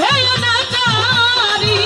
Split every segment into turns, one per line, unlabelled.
ভেলো না তারি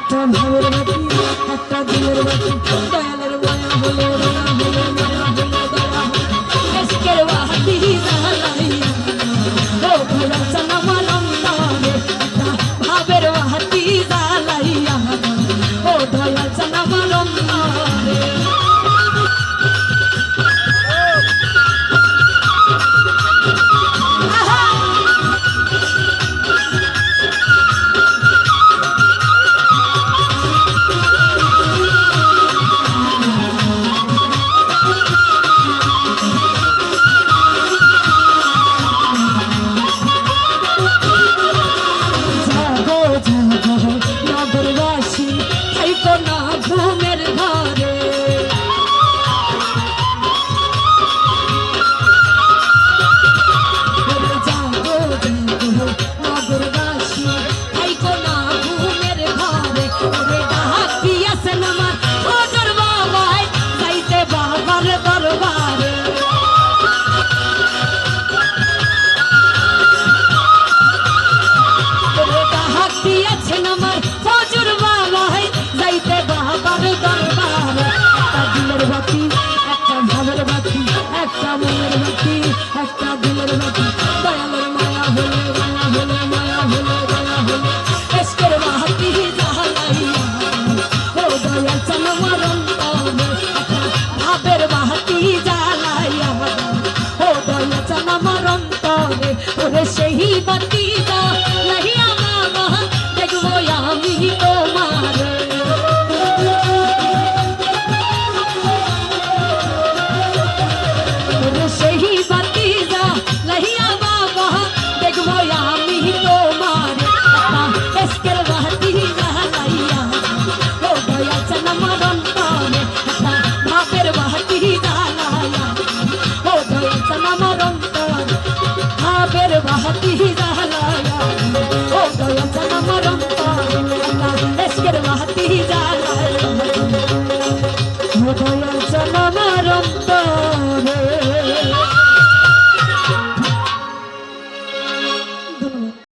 একটা ভাবের বাতি একটা দিলের বাতি দয়ালের মায়া হলো যাবে ওরে সেই বাতিটা mahati hi jala